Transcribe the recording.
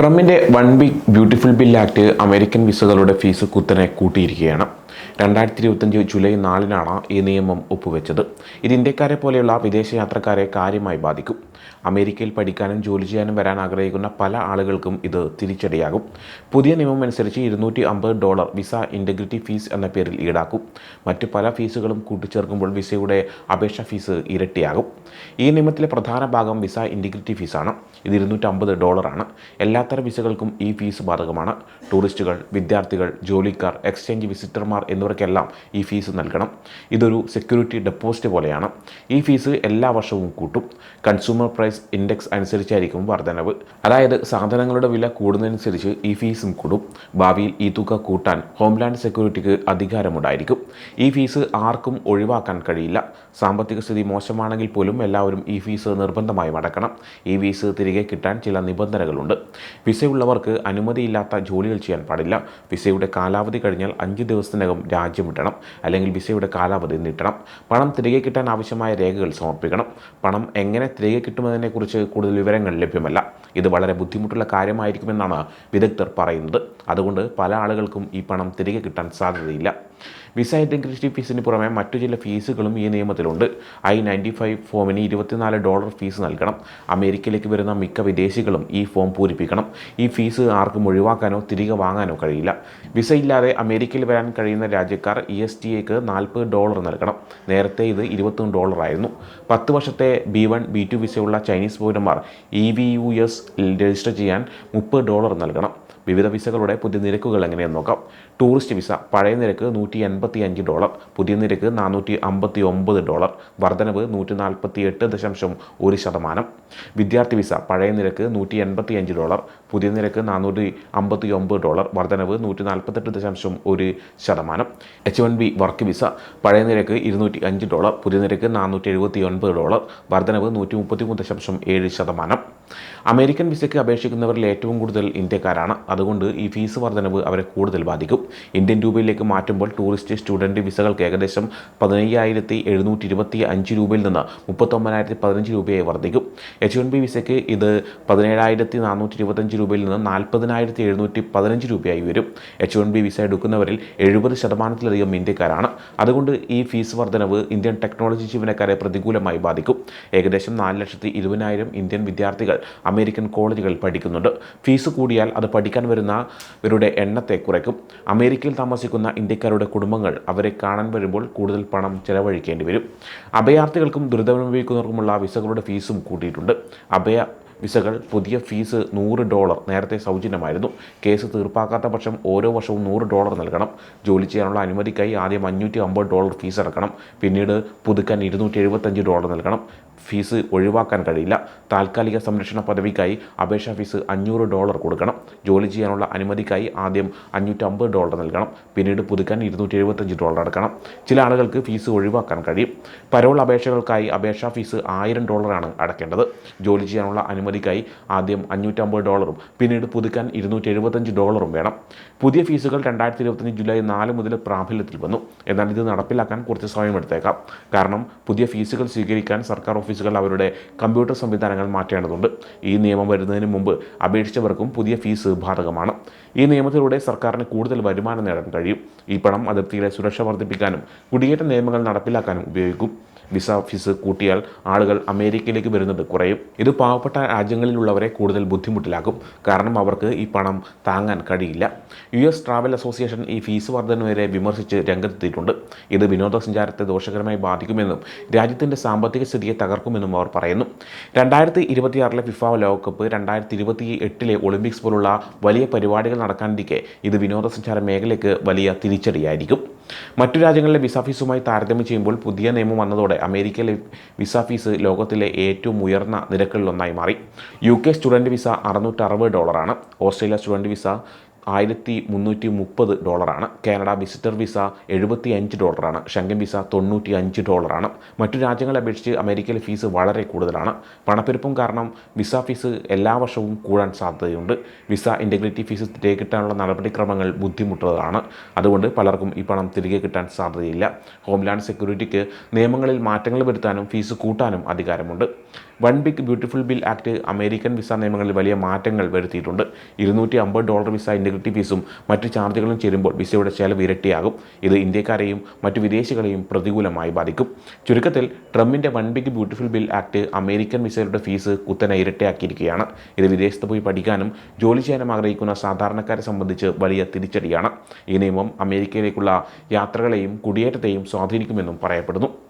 ട്രംപിന്റെ one big beautiful bill act American വിസകളുടെ fees കുത്തനെ കൂട്ടിയിരിക്കുകയാണ്. രണ്ടായിരത്തി ഇരുപത്തഞ്ച് ജൂലൈ നാലിനാണ് ഈ നിയമം ഒപ്പുവെച്ചത്. ഇത് ഇന്ത്യക്കാരെ പോലെയുള്ള വിദേശ യാത്രക്കാരെ കാര്യമായി ബാധിക്കും. അമേരിക്കയിൽ പഠിക്കാനും ജോലി ചെയ്യാനും വരാൻ ആഗ്രഹിക്കുന്ന പല ആളുകൾക്കും ഇത് തിരിച്ചടിയാകും. പുതിയ നിയമം അനുസരിച്ച് ഇരുന്നൂറ്റി അമ്പത് ഡോളർ വിസ ഇന്റഗ്രിറ്റി ഫീസ് എന്ന പേരിൽ ഈടാക്കും. മറ്റു പല ഫീസുകളും കൂട്ടിച്ചേർക്കുമ്പോൾ വിസയുടെ അപേക്ഷാ ഫീസ് ഇരട്ടിയാകും. ഈ നിയമത്തിലെ പ്രധാന ഭാഗം വിസ ഇന്റഗ്രിറ്റി ഫീസാണ്. ഇത് ഇരുന്നൂറ്റമ്പത് ഡോളറാണ്. എല്ലാത്തരം വിസകൾക്കും ഈ ഫീസ് ബാധകമാണ്. ടൂറിസ്റ്റുകൾ വിദ്യാർത്ഥികൾ ജോലിക്കാർ എക്സ്ചേഞ്ച് വിസിറ്റർമാർ എന്നിവർക്കെല്ലാം ഈ ഫീസ് നൽകണം. ഇതൊരു സെക്യൂരിറ്റി ഡെപ്പോസിറ്റ് പോലെയാണ്. ഈ ഫീസ് എല്ലാ വർഷവും കൂട്ടും. കൺസ്യൂമർ പ്രൈസ് ഇൻഡെക്സ് അനുസരിച്ചായിരിക്കും വർധനവ്. അതായത് സാധനങ്ങളുടെ വില കൂടുന്നതനുസരിച്ച് ഈ ഫീസും കൂടും. ഭാവിയിൽ ഈ തുക കൂട്ടാൻ ഹോംലാൻഡ് സെക്യൂരിറ്റിക്ക് അധികാരമുണ്ടായിരിക്കും. ഈ ഫീസ് ആർക്കും ഒഴിവാക്കാൻ കഴിയില്ല. സാമ്പത്തിക സ്ഥിതി മോശമാണെങ്കിൽ പോലും എല്ലാവരും ഈ ഫീസ് നിർബന്ധമായും അടക്കണം ഈ ഫീസ് തിരികെ കിട്ടാൻ ചില നിബന്ധനകളുണ്ട്. വിസയുള്ളവർക്ക് അനുമതിയില്ലാത്ത ജോലികൾ ചെയ്യാൻ പാടില്ല. വിസയുടെ കാലാവധി കഴിഞ്ഞാൽ അഞ്ച് ദിവസത്തിനകം രാജ്യം വിടണം അല്ലെങ്കിൽ വിസയുടെ കാലാവധി നീട്ടണം. പണം തിരികെ കിട്ടാൻ ആവശ്യമായ രേഖകൾ സമർപ്പിക്കണം. പണം എങ്ങനെ തിരികെ കിട്ടുമെന്നതിനെക്കുറിച്ച് കൂടുതൽ വിവരങ്ങൾ ലഭ്യമല്ല. ഇത് വളരെ ബുദ്ധിമുട്ടുള്ള കാര്യമായിരിക്കുമെന്നാണ് വിദഗ്ധർ പറയുന്നത്. അതുകൊണ്ട് പല ആളുകൾക്കും ഈ പണം തിരികെ കിട്ടാൻ സാധ്യതയില്ല. വിസ ഇന്റഗ്രിറ്റി ഫീസിന് പുറമെ മറ്റു ചില ഫീസുകളും ഈ നിയമത്തിലുണ്ട്. ഐ നയന്റി ഫൈവ് ഫോമിന് ഇരുപത്തിനാല് ഡോളർ ഫീസ് നൽകണം. അമേരിക്കയിലേക്ക് വരുന്ന മിക്ക വിദേശികളും ഈ ഫോം പൂരിപ്പിക്കണം. ഈ ഫീസ് ആർക്കും ഒഴിവാക്കാനോ തിരികെ വാങ്ങാനോ കഴിയില്ല. വിസ ഇല്ലാതെ അമേരിക്കയിൽ വരാൻ കഴിയുന്ന രാജ്യക്കാർ ഇ എസ് ടി എക്ക് നാൽപ്പത് ഡോളർ നൽകണം. നേരത്തെ ഇത് ഇരുപത്തൊന്ന് ഡോളറായിരുന്നു പത്ത് വർഷത്തെ ബി വൺ ബി ടു വിസയുള്ള ചൈനീസ് പൗരന്മാർ E V U S register ചെയ്യാൻ മുപ്പത് ഡോളർ നൽകണം. വിവിധ വിസകളുടെ പുതിയ നിരക്കുകൾ എങ്ങനെയെന്ന് നോക്കാം. ടൂറിസ്റ്റ് വിസ പഴയ നിരക്ക് നൂറ്റി എൺപത്തി അഞ്ച് ഡോളർ പുതിയ നിരക്ക് നാനൂറ്റി അമ്പത്തി ഒമ്പത് ഡോളർ വർധനവ് നൂറ്റി നാൽപ്പത്തി എട്ട് ദശാംശം ഒരു ശതമാനം. വിദ്യാർത്ഥി വിസ പഴയ നിരക്ക് നൂറ്റി എൺപത്തി അഞ്ച് ഡോളർ പുതിയ നിരക്ക് നാനൂറ്റി അമ്പത്തി ഒമ്പത് ഡോളർ വർധനവ് നൂറ്റി നാൽപ്പത്തെട്ട് ദശാംശം ഒരു ശതമാനം. H one B work visa പഴയ നിരക്ക് ഇരുന്നൂറ്റി അഞ്ച് ഡോളർ പുതിയ നിരക്ക് നാനൂറ്റി എഴുപത്തി ഒൻപത് ഡോളർ വർധനവ് നൂറ്റി മുപ്പത്തി മൂന്ന് ദശാംശം ഏഴ് ശതമാനം. അമേരിക്കൻ വിസയ്ക്ക് അപേക്ഷിക്കുന്നവരിൽ ഏറ്റവും കൂടുതൽ ഇന്ത്യക്കാരാണ്. അതുകൊണ്ട് ഈ ഫീസ് വർധനവ് അവരെ കൂടുതൽ ബാധിക്കും. ഇന്ത്യൻ രൂപയിലേക്ക് മാറ്റുമ്പോൾ ടൂറിസ്റ്റ് സ്റ്റുഡന്റ് വിസകൾക്ക് ഏകദേശം പതിനയ്യായിരത്തി എഴുന്നൂറ്റി ഇരുപത്തി അഞ്ച് രൂപയിൽ നിന്ന് മുപ്പത്തൊമ്പതിനായിരത്തി പതിനഞ്ച് രൂപയായി വർദ്ധിക്കും എച്ച് വൺ ബി വിസയ്ക്ക് ഇത് പതിനേഴായിരത്തി നാനൂറ്റി ഇരുപത്തഞ്ച് രൂപയിൽ നിന്ന് നാൽപ്പതിനായിരത്തി എഴുന്നൂറ്റി പതിനഞ്ച് രൂപയായി വരും. എച്ച് വൺ ബി വിസ എടുക്കുന്നവരിൽ എഴുപത് ശതമാനത്തിലധികം ഇന്ത്യക്കാരാണ്. അതുകൊണ്ട് ഈ ഫീസ് വർധനവ് ഇന്ത്യൻ ടെക്നോളജി ജീവനക്കാരെ പ്രതികൂലമായി ബാധിക്കും. ഏകദേശം നാല് ലക്ഷത്തി ഇരുപതിനായിരം ഇന്ത്യൻ വിദ്യാർത്ഥികൾ അമേരിക്കൻ കോളേജുകളിൽ പഠിക്കുന്നുണ്ട്. ഫീസ് കൂടിയാൽ അത് പഠിക്കാൻ വരുന്നവരുടെ എണ്ണത്തെ കുറയ്ക്കും. അമേരിക്കയിൽ താമസിക്കുന്ന ഇന്ത്യക്കാരുടെ കുടുംബങ്ങൾ അവരെ കാണാൻ വരുമ്പോൾ കൂടുതൽ പണം ചെലവഴിക്കേണ്ടി വരും. അഭയാർത്ഥികൾക്കും ദുരിതമനുഭവിക്കുന്നവർക്കുമുള്ള വിസകളുടെ ഫീസും കൂട്ടിയിട്ടുണ്ട്. അഭയ വിസകൾ പുതിയ ഫീസ് നൂറ് ഡോളർ നേരത്തെ സൗജന്യമായിരുന്നു. കേസ് തീർപ്പാക്കാത്ത പക്ഷം ഓരോ വർഷവും നൂറ് ഡോളർ നൽകണം. ജോലി ചെയ്യാനുള്ള അനുമതിക്കായി ആദ്യം അഞ്ഞൂറ്റി അമ്പത് ഡോളർ ഫീസ് അടക്കണം പിന്നീട് പുതുക്കാൻ ഇരുന്നൂറ്റി എഴുപത്തഞ്ച് ഡോളർ നൽകണം. ഫീസ് ഒഴിവാക്കാൻ കഴിയില്ല. താൽക്കാലിക സംരക്ഷണ പദവിക്കായി അപേക്ഷാ ഫീസ് അഞ്ഞൂറ് ഡോളർ കൊടുക്കണം. ജോലി ചെയ്യാനുള്ള അനുമതിക്കായി ആദ്യം അഞ്ഞൂറ്റമ്പത് ഡോളർ നൽകണം. പിന്നീട് പുതുക്കാൻ ഇരുന്നൂറ്റി എഴുപത്തഞ്ച് ഡോളർ അടക്കണം. ചില ആളുകൾക്ക് ഫീസ് ഒഴിവാക്കാൻ കഴിയും. പരോൾ അപേക്ഷകൾക്കായി അപേക്ഷാ ഫീസ് ആയിരം ഡോളറാണ് അടയ്ക്കേണ്ടത് ജോലി ചെയ്യാനുള്ള അനുമതിക്കായി ആദ്യം അഞ്ഞൂറ്റമ്പത് ഡോളറും പിന്നീട് പുതുക്കാൻ ഇരുന്നൂറ്റി എഴുപത്തഞ്ച് ഡോളറും വേണം. പുതിയ ഫീസുകൾ രണ്ടായിരത്തി ഇരുപത്തഞ്ച് ജൂലൈ നാല് മുതൽ പ്രാബല്യത്തിൽ വന്നു. എന്നാൽ ഇത് നടപ്പിലാക്കാൻ കുറച്ച് സമയമെടുത്തേക്കാം. കാരണം പുതിയ ഫീസുകൾ സ്വീകരിക്കാൻ സർക്കാർ ഓഫീസുകൾ അവരുടെ കമ്പ്യൂട്ടർ സംവിധാനങ്ങൾ മാറ്റേണ്ടതുണ്ട്. ഈ നിയമം വരുന്നതിന് മുമ്പ് അപേക്ഷിച്ചവർക്കും പുതിയ ഫീസ് ബാധകമാണ്. ഈ നിയമത്തിലൂടെ സർക്കാരിന് കൂടുതൽ വരുമാനം നേടാൻ കഴിയും. ഈ പണം അതിർത്തിയിലെ സുരക്ഷ വർദ്ധിപ്പിക്കാനും കുടിയേറ്റ നിയമങ്ങൾ നടപ്പിലാക്കാനും ഉപയോഗിക്കും. വിസ ഫീസ് കൂട്ടിയാൽ ആളുകൾ അമേരിക്കയിലേക്ക് വരുന്നത് കുറയും. ഇത് പാവപ്പെട്ട രാജ്യങ്ങളിലുള്ളവരെ കൂടുതൽ ബുദ്ധിമുട്ടിലാക്കും. കാരണം അവർക്ക് ഈ പണം താങ്ങാൻ കഴിയില്ല. യു എസ് ട്രാവൽ അസോസിയേഷൻ ഈ ഫീസ് വർധനവരെ വിമർശിച്ച് രംഗത്തെത്തിയിട്ടുണ്ട്. ഇത് വിനോദസഞ്ചാരത്തെ ദോഷകരമായി ബാധിക്കുമെന്നും രാജ്യത്തിന്റെ സാമ്പത്തിക സ്ഥിതിയെ തകർക്കുമെന്നും അവർ പറയുന്നു. രണ്ടായിരത്തി ഇരുപത്തിയാറിലെ ഫിഫ ലോകകപ്പ് രണ്ടായിരത്തി ഇരുപത്തി എട്ടിലെ ഒളിമ്പിക്സ് പോലുള്ള വലിയ പരിപാടികൾ നടക്കാനിരിക്കെ ഇത് വിനോദസഞ്ചാര മേഖലയ്ക്ക് വലിയ തിരിച്ചടിയായിരിക്കും. മറ്റു രാജ്യങ്ങളിലെ വിസ ഫീസുമായി താരതമ്യം ചെയ്യുമ്പോൾ പുതിയ നിയമം വന്നതോടെ അമേരിക്കയിലെ വിസ ഫീസ് ലോകത്തിലെ ഏറ്റവും ഉയർന്ന നിരക്കുകളിലൊന്നായി മാറി. യു കെ സ്റ്റുഡന്റ് വിസ അറുന്നൂറ്ററുപത് ഡോളറാണ് ഓസ്ട്രേലിയ സ്റ്റുഡന്റ് വിസ ആയിരത്തി മുന്നൂറ്റി മുപ്പത് ഡോളറാണ്. കാനഡ വിസിറ്റർ വിസ എഴുപത്തി അഞ്ച് ഡോളറാണ്. ഷെങ്കൻ വിസ തൊണ്ണൂറ്റി അഞ്ച് ഡോളറാണ്. മറ്റു രാജ്യങ്ങളെ അപേക്ഷിച്ച് അമേരിക്കയിലെ ഫീസ് വളരെ കൂടുതലാണ്. പണപ്പെരുപ്പം കാരണം വിസ ഫീസ് എല്ലാ വർഷവും കൂടാൻ സാധ്യതയുണ്ട്. വിസ ഇന്റഗ്രിറ്റി ഫീസ് തിരികെ കിട്ടാനുള്ള നടപടിക്രമങ്ങൾ ബുദ്ധിമുട്ടുള്ളതാണ്. അതുകൊണ്ട് പലർക്കും ഈ പണം തിരികെ കിട്ടാൻ സാധ്യതയില്ല. ഹോംലാൻഡ് സെക്യൂരിറ്റിക്ക് നിയമങ്ങളിൽ മാറ്റങ്ങൾ വരുത്താനും ഫീസ് കൂട്ടാനും അധികാരമുണ്ട്. One big beautiful bill act American visa നിയമങ്ങളിൽ വലിയ മാറ്റങ്ങൾ വരുത്തിയിട്ടുണ്ട്. ഇരുന്നൂറ്റി അമ്പത് ഡോളർ വിസ ഇന്റഗ്രിറ്റി ഫീസും മറ്റ് ചാർജുകളും ചേരുമ്പോൾ വിസയുടെ ചെലവ് ഇരട്ടിയാകും. ഇത് ഇന്ത്യക്കാരെയും മറ്റു വിദേശികളെയും പ്രതികൂലമായി ബാധിക്കും. ചുരുക്കത്തിൽ ട്രംപിന്റെ one big beautiful bill act American വിസയുടെ ഫീസ് കുത്തനെ ഇരട്ടിയാക്കിയിരിക്കുകയാണ്. ഇത് വിദേശത്ത് പോയി പഠിക്കാനും ജോലി ചെയ്യാനും ആഗ്രഹിക്കുന്ന സാധാരണക്കാരെ സംബന്ധിച്ച് വലിയ തിരിച്ചടിയാണ്. ഈ നിയമം അമേരിക്കയിലേക്കുള്ള യാത്രകളെയും കുടിയേറ്റത്തെയും സ്വാധീനിക്കുമെന്നും പറയപ്പെടുന്നു.